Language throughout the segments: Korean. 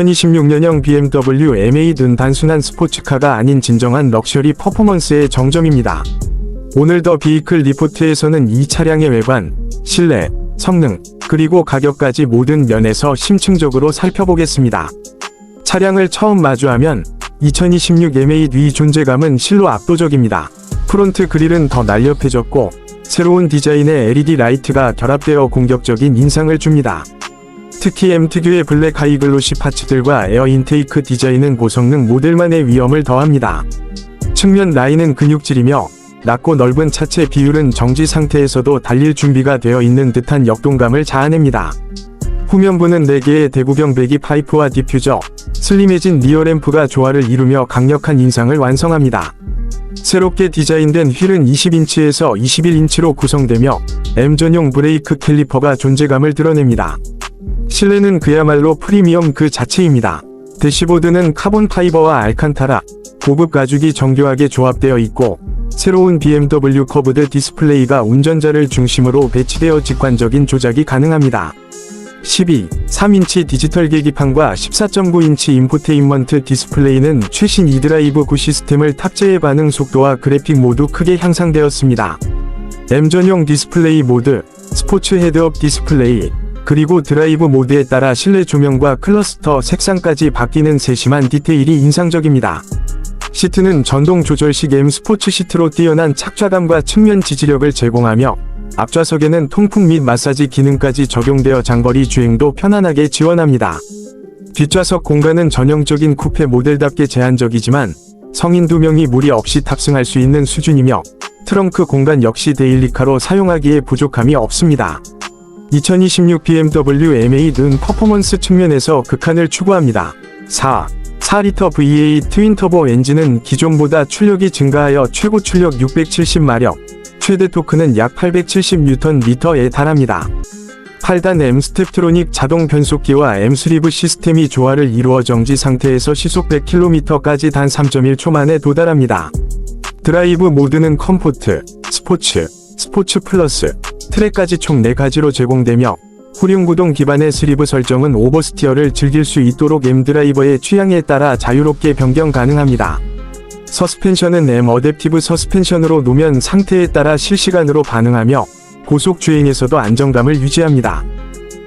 2026년형 BMW M8은 단순한 스포츠카가 아닌 진정한 럭셔리 퍼포먼스의 정점입니다. 오늘 더 비이클 리포트에서는 이 차량의 외관, 실내, 성능, 그리고 가격까지 모든 면에서 심층적으로 살펴보겠습니다. 차량을 처음 마주하면 2026 M8 위 존재감은 실로 압도적입니다. 프론트 그릴은 더 날렵해졌고 새로운 디자인의 LED 라이트가 결합되어 공격적인 인상을 줍니다. 특히 M 특유의 블랙 하이글로시 파츠들과 에어 인테이크 디자인은 고성능 모델만의 위험을 더합니다. 측면 라인은 근육질이며 낮고 넓은 차체 비율은 정지 상태에서도 달릴 준비가 되어 있는 듯한 역동감을 자아냅니다. 후면부는 4개의 대구경 배기 파이프와 디퓨저, 슬림해진 리어램프가 조화를 이루며 강력한 인상을 완성합니다. 새롭게 디자인된 휠은 20인치에서 21인치로 구성되며 M 전용 브레이크 캘리퍼가 존재감을 드러냅니다. 실내는 그야말로 프리미엄 그 자체입니다. 대시보드는 카본 파이버와 알칸타라, 고급 가죽이 정교하게 조합되어 있고 새로운 BMW 커브드 디스플레이가 운전자를 중심으로 배치되어 직관적인 조작이 가능합니다. 12, 3인치 디지털 계기판과 14.9인치 인포테인먼트 디스플레이는 최신 이드라이브 9 시스템을 탑재해 반응 속도와 그래픽 모두 크게 향상되었습니다. M 전용 디스플레이 모드, 스포츠 헤드업 디스플레이, 그리고 드라이브 모드에 따라 실내 조명과 클러스터 색상까지 바뀌는 세심한 디테일이 인상적입니다. 시트는 전동 조절식 M 스포츠 시트로 뛰어난 착좌감과 측면 지지력을 제공하며 앞좌석에는 통풍 및 마사지 기능까지 적용되어 장거리 주행도 편안하게 지원합니다. 뒷좌석 공간은 전형적인 쿠페 모델답게 제한적이지만 성인 2명이 무리 없이 탑승할 수 있는 수준이며 트렁크 공간 역시 데일리카로 사용하기에 부족함이 없습니다. 2026 BMW M8은 퍼포먼스 측면에서 극한을 추구합니다. 4. 4리터 V8 트윈터보 엔진은 기존보다 출력이 증가하여 최고 출력 670마력, 최대 토크는 약 870Nm에 달합니다. 8단 M 스텝트로닉 자동 변속기와 M 스리브 시스템이 조화를 이루어 정지 상태에서 시속 100km까지 단 3.1초 만에 도달합니다. 드라이브 모드는 컴포트, 스포츠, 스포츠 플러스, 트랙까지 총 4가지로 제공되며 후륜 구동 기반의 스리브 설정은 오버스티어를 즐길 수 있도록 M 드라이버의 취향에 따라 자유롭게 변경 가능합니다. 서스펜션은 M 어댑티브 서스펜션으로 노면 상태에 따라 실시간으로 반응하며 고속 주행에서도 안정감을 유지합니다.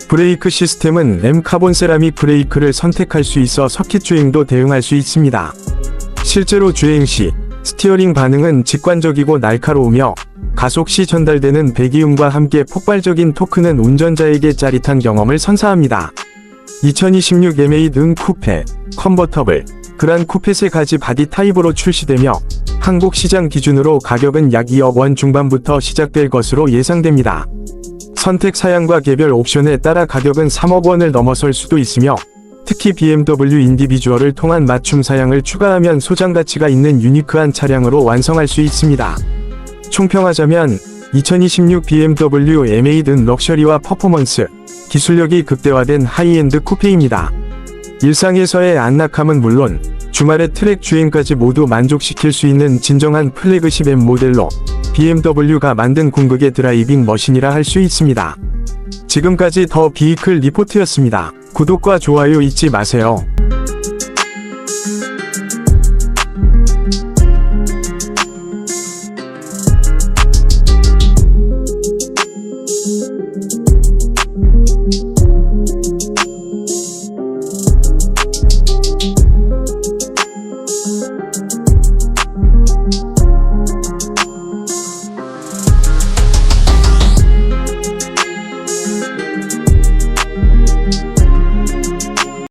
브레이크 시스템은 M 카본 세라믹 브레이크를 선택할 수 있어 서킷 주행도 대응할 수 있습니다. 실제로 주행 시 스티어링 반응은 직관적이고 날카로우며 가속 시 전달되는 배기음과 함께 폭발적인 토크는 운전자에게 짜릿한 경험을 선사합니다. 2026 M8 은 쿠페, 컨버터블, 그란 쿠페 세 가지 바디 타입으로 출시되며 한국 시장 기준으로 가격은 약 2억 원 중반부터 시작될 것으로 예상됩니다. 선택 사양과 개별 옵션에 따라 가격은 3억 원을 넘어설 수도 있으며 특히 BMW 인디비주얼을 통한 맞춤 사양을 추가하면 소장 가치가 있는 유니크한 차량으로 완성할 수 있습니다. 총평하자면 2026 BMW M8은 럭셔리와 퍼포먼스, 기술력이 극대화된 하이엔드 쿠페입니다. 일상에서의 안락함은 물론 주말의 트랙 주행까지 모두 만족시킬 수 있는 진정한 플래그십 M 모델로 BMW가 만든 궁극의 드라이빙 머신이라 할 수 있습니다. 지금까지 더 비이클 리포트였습니다. 구독과 좋아요 잊지 마세요.